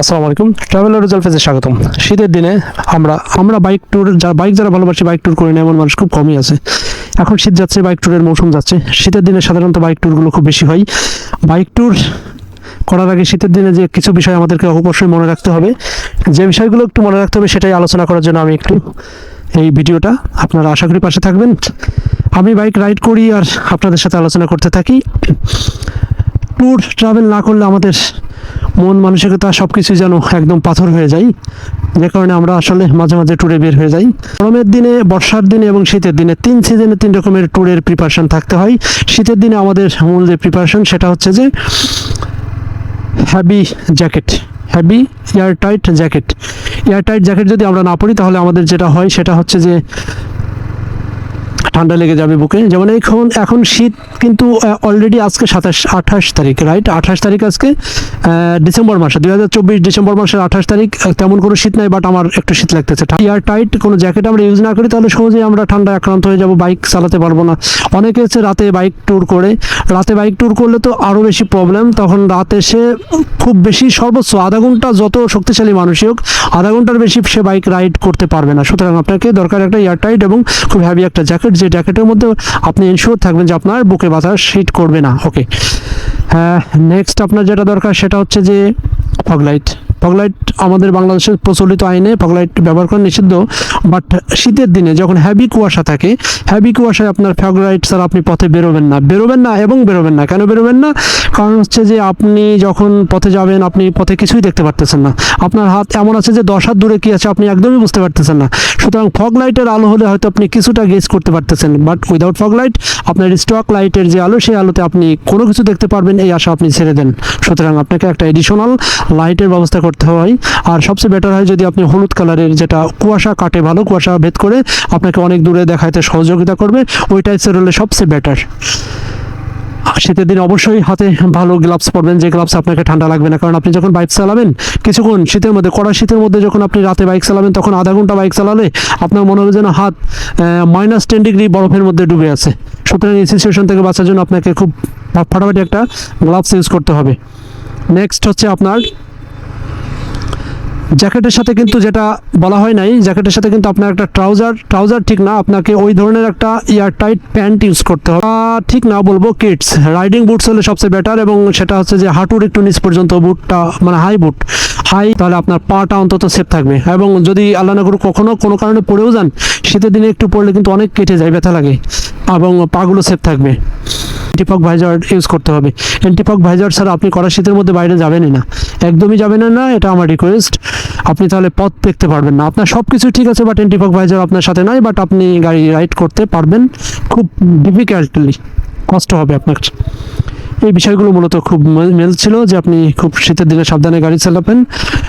আসসালামু আলাইকুম। Travel result ফেজে স্বাগতম। শীতের দিনে আমরা আমরা বাইক ট্যুর যা বাইক যারা ভালোবাসি বাইক ট্যুর করি না এমন মানুষ খুব কমই আছে। এখন শীত যাচ্ছে বাইক ট্যুরের মৌসুম যাচ্ছে। শীতের দিনে সাধারণত বাইক ট্যুরগুলো খুব বেশি হয়। বাইক ট্যুর করার আগে শীতের দিনে যে কিছু বিষয় আমাদেরকে অবশ্যই মনে রাখতে হবে। যে বিষয়গুলো একটু মনে রাখতে হবে, সেটাই আলোচনা করার জন্য আমি একটু এই ভিডিওটা আপনারা আশা করি পাশে থাকবেন। আমি বাইক রাইড করি আর আপনাদের সাথে আলোচনা করতে থাকি। ট্যুর ট্রাভেল না করলে আমাদের মন মানসিকতা সব কিছু যেন একদম পাথর হয়ে যায়। যে কারণে আমরা আসলে মাঝে মাঝে ট্যুরে বের হয়ে যাই। গরমের দিনে, বর্ষার দিনে এবং শীতের দিনে তিন সিজনে তিন রকমের ট্যুরের প্রিপারেশন থাকতে হয়। শীতের দিনে আমাদের মূল যে প্রিপারেশন সেটা হচ্ছে যে heavy jacket heavy air tight jacket air tight jacket যদি আমরা না পরি তাহলে আমাদের যেটা হয় সেটা হচ্ছে যে ঠান্ডা লেগে যাবে বুকে। যেমন এখন এখন শীত কিন্তু অলরেডি আজকে সাতাশ, আঠাশ তারিখ রাইট আঠাশ তারিখ আজকে ডিসেম্বর মাসে, দুই হাজার চব্বিশ ডিসেম্বর মাসের আঠাশ তারিখ তেমন কোনো শীত নাই বাট আমার একটু শীত লাগতেছে। এয়ার টাইট কোনো জ্যাকেট আমরা ইউজ না করি, তাহলে সহজেই আমরা ঠান্ডায় আক্রান্ত হয়ে যাব বাইক চালাতে পারব না। অনেকে হচ্ছে রাতে বাইক ট্যুর করে। রাতে বাইক ট্যুর করলে তো আরও বেশি প্রবলেম তখন রাতে সে খুব বেশি সর্বোচ্চ আধা ঘণ্টা যত শক্তিশালী মানুষই হোক, আধা ঘণ্টার বেশি সে বাইক রাইড করতে পারবে না। সুতরাং আপনাকে দরকার একটা এয়ার টাইট এবং খুব হ্যাভি একটা জ্যাকেট যে জ্যাকেটের মধ্যে আপনি ইনশিওর থাকবেন যে আপনার বুকে বাতাস শিট করবে না। ওকে হ্যাঁ নেক্সট আপনার যেটা দরকার সেটা হচ্ছে যে ফগলাইট ফগলাইট আমাদের বাংলাদেশের প্রচলিত আইনে ফগলাইট ব্যবহার করা নিষিদ্ধ বাট শীতের দিনে যখন হ্যাভি কুয়াশা থাকে হ্যাভি কুয়াশায় আপনার ফগলাইট ছাড়া আপনি পথে বেরোবেন না। বেরোবেন না এবং বেরোবেন না। কেন বেরোবেন না? কারণ হচ্ছে যে আপনি যখন পথে যাবেন, আপনি পথে কিছুই দেখতে পারতেছেন না। আপনার হাত এমন আছে যে দশ হাত দূরে কি আছে আপনি একদমই বুঝতে পারতেছেন না। সুতরাং ফগ লাইটের আলো হলে হয়তো আপনি কিছুটা গেজ করতে পারতেছেন বাট উইদাউট ফগ লাইট আপনার স্টক লাইটের যে আলো, সেই আলোতে আপনি কোনো কিছু দেখতে পারবেন, এই আশা আপনি ছেড়ে দেন। সুতরাং আপনাকে একটা এডিশনাল লাইটের ব্যবস্থা করতে হয়। আর সবচেয়ে বেটার হয় যদি আপনি হলুদ কালারের যেটা কুয়াশা কাটে, ভালো কুয়াশা ভেদ করে আপনাকে অনেক দূরে দেখাইতে সহযোগিতা করবে ওই টাইপসের হলে সবচেয়ে বেটার শীতের দিন অবশ্যই হাতে ভালো গ্লাভস পরবেন, যে গ্লাভস আপনাকে ঠান্ডা লাগবে না। কারণ আপনি যখন বাইক চালাবেন, কিছুক্ষণ শীতের মধ্যে, কড়া শীতের মধ্যে যখন আপনি রাতে বাইক চালাবেন, তখন আধা ঘণ্টা বাইক চালালে আপনার মনে হবে যেন হাত মাইনাস টেন ডিগ্রি বরফের মধ্যে ডুবে আছে। সুতরাং এই সিচুয়েশন থেকে বাঁচার জন্য আপনাকে খুব ফাটাফাটি একটা গ্লাভস ইউজ করতে হবে। নেক্সট হচ্ছে আপনার জ্যাকেটের সাথে কিন্তু যেটা বলা হয় নাই, জ্যাকেটের সাথে কিন্তু আপনার একটা ট্রাউজার ট্রাউজার ঠিক না, আপনাকে ওই ধরনের একটা ইয়ার টাইট প্যান্ট ইউজ করতে হবে। ঠিক না বলব কিটস রাইডিং বুটস হলে সবচেয়ে বেটার এবং সেটা হচ্ছে যে হাঁটুর একটু নিচ পর্যন্ত বুটটা মানে হাই বুট হাই তাহলে আপনার পাটা অন্তত সেফ থাকবে। এবং যদি আল্লাহ না কখনো কোনো কারণে পড়েও যান, শীতের দিনে একটু পড়লে কিন্তু অনেক কেটে যায়, ব্যথা লাগে এবং পাগুলো সেফ থাকবে। অ্যান্টিফক ভাইজার ইউজ করতে হবে। অ্যান্টিফক ভাইজার ছাড়া আপনি কড়া শীতের মধ্যে বাইরে যাবেনই না। একদমই যাবেন না, এটা আমার রিকোয়েস্ট আপনি তাহলে পথ দেখতে পারবেন না। আপনার সব কিছু ঠিক আছে বাট অ্যান্টিফক ভাইজার আপনার সাথে নাই বাট আপনি গাড়ি রাইড করতে পারবেন। খুব ডিফিকাল্টলি কষ্ট হবে আপনার। এই বিষয়গুলো মূলত খুব মেল- ছিল যে আপনি খুব শীতের দিনে সাবধানে গাড়ি চালাবেন,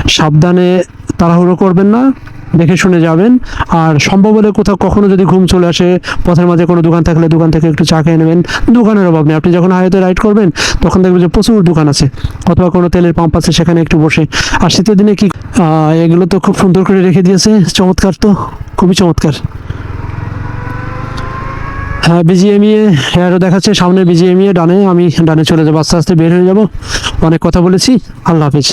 সাবধানে তাড়াহুড়ো করবেন না, দেখে শুনে যাবেন। আর সম্ভব হলে কোথাও কখনো যদি ঘুম চলে আসে, পথের মাঝে কোনো দোকান থাকলে দোকান থেকে একটু চা খেয়ে নেবেন। দোকানের অভাব নেই। আপনি যখন হাইওয়েতে রাইড করবেন, তখন দেখবেন যে প্রচুর দোকান আছে, অথবা কোনো তেলের পাম্প আছে সেখানে একটু বসে। আর শীতের দিনে কি এগুলো তো খুব সুন্দর করে রেখে দিয়েছে। চমৎকার তো, খুবই চমৎকার। বিজিএমইএ আরও দেখাচ্ছে, সামনে বিজিএমইএ ডানে, আমি ডানে চলে যাব, আস্তে আস্তে বের হয়ে যাব। অনেক কথা বলেছি, আল্লাহ হাফিজ।